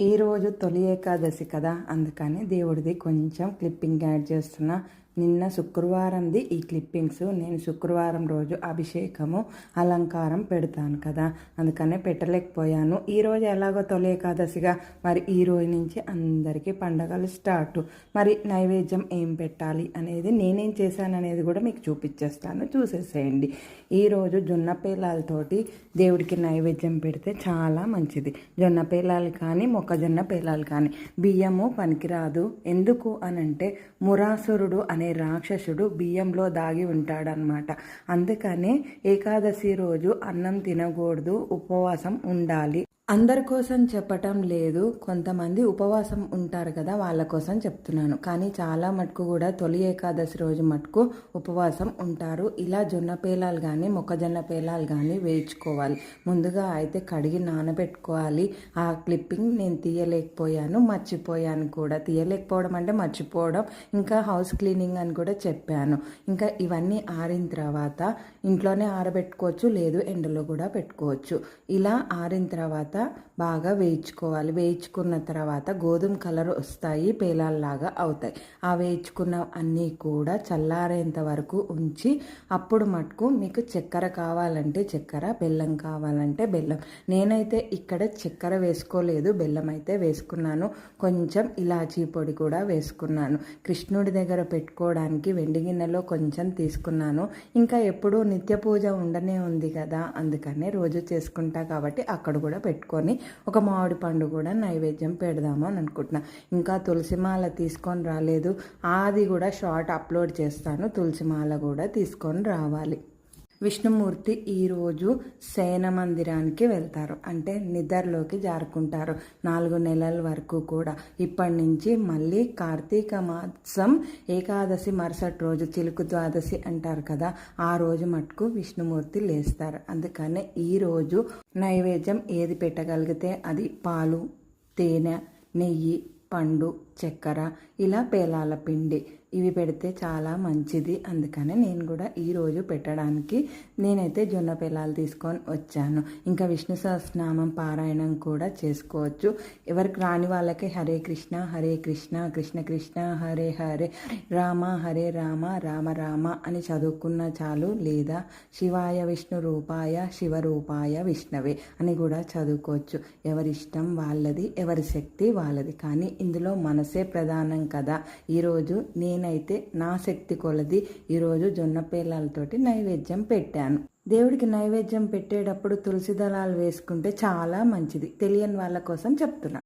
ఈరోజు తొలి ఏకాదశి కదా? అందుకని దేవుడిది కొంచెం క్లిప్పింగ్ యాడ్ చేస్తున్నా. నిన్న శుక్రవారంది ఈ క్లిప్పింగ్స్. నేను శుక్రవారం రోజు అభిషేకము అలంకారం పెడతాను కదా. అందుకనే పెట్టలేకపోయాను. ఈరోజు ఎలాగో తొలి ఏకాదశిగా. మరి ఈ రోజు నుంచి అందరికీ పండగలు స్టార్ట్. మరి నైవేద్యం ఏం పెట్టాలి అనేది నేనేం చేశాను అనేది కూడా మీకు చూపించేస్తాను. చూసేసేయండి. ఈరోజు జొన్న పేలాలతోటి దేవుడికి నైవేద్యం పెడితే చాలా మంచిది. జొన్న పేలాలు కానీ మొక్కజొన్న పేలాలు కానీ. బియ్యము పనికిరాదు. ఎందుకు అనంటే మురాసురుడు అనే రాక్షసుడు బియ్యంలో దాగి ఉంటాడనమాట అందుకనే ఏకాదశి రోజు అన్నం తినకూడదు ఉపవాసం ఉండాలి. అందరి కోసం చెప్పటం లేదు. కొంతమంది ఉపవాసం ఉంటారు కదా వాళ్ళ కోసం చెప్తున్నాను. కానీ చాలా మటుకు కూడా తొలి ఏకాదశి రోజు మటుకు ఉపవాసం ఉంటారు. ఇలా జొన్న పేలాలు కానీ మొక్కజొన్న పేలాలు కానీ వేయించుకోవాలి. ముందుగా అయితే కడిగి నానబెట్టుకోవాలి. ఆ క్లిప్పింగ్ నేను తీయలేకపోయాను మర్చిపోయాను కూడా. తీయలేకపోవడం అంటే మర్చిపోవడం. ఇంకా హౌస్ క్లీనింగ్ అని కూడా చెప్పాను. ఇంకా ఇవన్నీ ఆరిన తర్వాత ఇంట్లోనే ఆరబెట్టుకోవచ్చు లేదు ఎండలో కూడా పెట్టుకోవచ్చు. ఇలా ఆరిన తర్వాత బాగా వేయించుకోవాలి. వేయించుకున్న తర్వాత గోధుమ కలర్ వస్తాయి పేలాల్లాగా అవుతాయి. ఆ వేయించుకున్న అన్నీ కూడా చల్లారేంత వరకు ఉంచి అప్పుడు మటుకు మీకు చక్కెర కావాలంటే చక్కెర బెల్లం కావాలంటే బెల్లం. నేనైతే ఇక్కడ చక్కెర వేసుకోలేదు బెల్లం అయితే వేసుకున్నాను. కొంచెం ఇలాచీ పొడి కూడా వేసుకున్నాను. కృష్ణుడి దగ్గర పెట్టుకోవడానికి వెండి గిన్నెలో కొంచెం తీసుకున్నాను. ఇంకా ఎప్పుడూ నిత్య పూజ ఉండనే ఉంది కదా అందుకనే రోజు చేసుకుంటా కాబట్టి అక్కడ కూడా పెట్టుకొని ఒక మామిడి పండు కూడా నైవేద్యం పెడదాము అని అనుకుంటున్నా. ఇంకా తులసిమాల తీసుకొని రాలేదు. అది కూడా షార్ట్ అప్లోడ్ చేస్తాను. తులసిమాల కూడా తీసుకొని రావాలి. విష్ణుమూర్తి ఈరోజు శయన మందిరానికి వెళ్తారు. అంటే నిద్రలోకి జారుకుంటారు. నాలుగు నెలల వరకు కూడా. ఇప్పటి నుంచి మళ్ళీ కార్తీక మాసం ఏకాదశి మరుసటి రోజు చిలుకు ద్వాదశి అంటారు కదా ఆ రోజు మటుకు విష్ణుమూర్తి లేస్తారు. అందుకనే ఈరోజు నైవేద్యం ఏది పెట్టగలిగితే అది పాలు తేనె నెయ్యి పండు చక్కెర ఇలా పేలాల పిండి. ఇవి పెడితే చాలా మంచిది. అందుకనే నేను కూడా ఈరోజు పెట్టడానికి నేనైతే జొన్న పిల్లలు తీసుకొని వచ్చాను. ఇంకా విష్ణు సహస్రనామం పారాయణం కూడా చేసుకోవచ్చు. ఎవరికి రాని వాళ్ళకి హరే కృష్ణ హరే కృష్ణ కృష్ణ కృష్ణ హరే హరే రామ హరే రామ రామ రామ అని చదువుకున్న చాలు లేదా శివాయ విష్ణు రూపాయ శివరూపాయ విష్ణవే అని కూడా చదువుకోవచ్చు. ఎవరిష్టం వాళ్ళది ఎవరి శక్తి వాళ్ళది. కానీ ఇందులో మనసే ప్రధానం కదా. ఈరోజు నేను నేనైతే నా శక్తి కొలది ఈరోజు జొన్న పేలాలతోటి నైవేద్యం పెట్టాను. దేవుడికి నైవేద్యం పెట్టేటప్పుడు తులసి దళాలు వేసుకుంటే చాలా మంచిది. తెలియని వాళ్ళ కోసం చెప్తున్నా.